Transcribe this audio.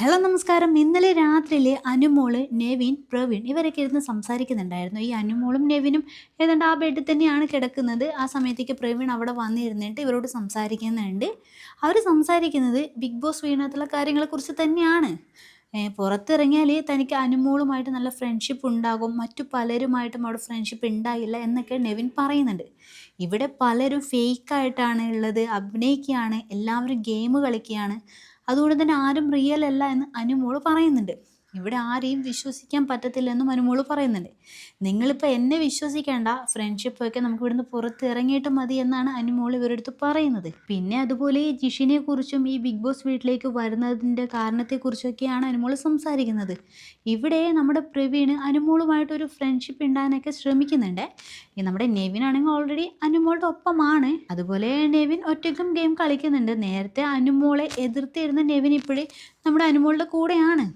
Hello നമസ്കാരം. ഇന്നലെ രാത്രിയിൽ അനുമോൾ നെവിൻ പ്രവീൺ ഇവരൊക്കെ ഇരുന്ന് സംസാരിക്കുന്നുണ്ടായിരുന്നു. ഈ അനുമോളും നെവിനും ഏതാണ്ട് ആ ബെഡിൽ തന്നെയാണ് കിടക്കുന്നത്. ആ സമയത്തേക്ക് പ്രവീൺ അവിടെ വന്നിരുന്നിട്ട് ഇവരോട് സംസാരിക്കുന്നുണ്ട്. അവർ സംസാരിക്കുന്നത് ബിഗ് ബോസ് വീണത്തുള്ള കാര്യങ്ങളെക്കുറിച്ച് തന്നെയാണ്. പുറത്തിറങ്ങിയാൽ തനിക്ക് അനുമോളുമായിട്ട് നല്ല ഫ്രണ്ട്ഷിപ്പ് ഉണ്ടാകും. മറ്റു പലരുമായിട്ടും അവിടെ ഫ്രണ്ട്ഷിപ്പ് ഉണ്ടായില്ല എന്നൊക്കെ നെവിൻ പറയുന്നുണ്ട്. ഇവിടെ പലരും ഫേക്കായിട്ടാണ് ഉള്ളത്. അഭിനയിക്കുകയാണ്. എല്ലാവരും ഗെയിം കളിക്കുകയാണ്. അതുകൊണ്ട് തന്നെ ആരും റിയൽ അല്ല എന്ന് അനുമോൾ പറയുന്നുണ്ട്. ഇവിടെ ആരെയും വിശ്വസിക്കാൻ പറ്റത്തില്ലെന്നും മനുമോൾ പറയുന്നുണ്ട്. നിങ്ങളിപ്പോൾ എന്നെ വിശ്വസിക്കേണ്ട ഫ്രണ്ട്ഷിപ്പ് ഒക്കെ നമുക്ക് ഇവിടുന്ന് പുറത്ത് ഇറങ്ങിയിട്ട് മതി എന്നാണ് അനുമോൾ ഇവരടുത്ത് പറയുന്നത്. പിന്നെ അതുപോലെ ഈ ജിഷിനെ കുറിച്ചും ഈ ബിഗ് ബോസ് വീട്ടിലേക്ക് വരുന്നതിന്റെ കാരണത്തെക്കുറിച്ചൊക്കെയാണ് അനുമോൾ സംസാരിക്കുന്നത്. ഇവിടെ നമ്മുടെ പ്രവീൺ അനുമോളുമായിട്ടൊരു ഫ്രണ്ട്ഷിപ്പ് ഉണ്ടാകാനൊക്കെ ശ്രമിക്കുന്നുണ്ട്. നമ്മുടെ നെവിൻ ആണെങ്കിൽ ഓൾറെഡി അനുമോളുടെ ഒപ്പമാണ്. അതുപോലെ നെവിൻ ഒറ്റയ്ക്കും ഗെയിം കളിക്കുന്നുണ്ട്. നേരത്തെ അനുമോളെ എതിർത്തിരുന്ന നെവിൻ ഇപ്പോഴേ നമ്മുടെ അനുമോളുടെ കൂടെയാണ്.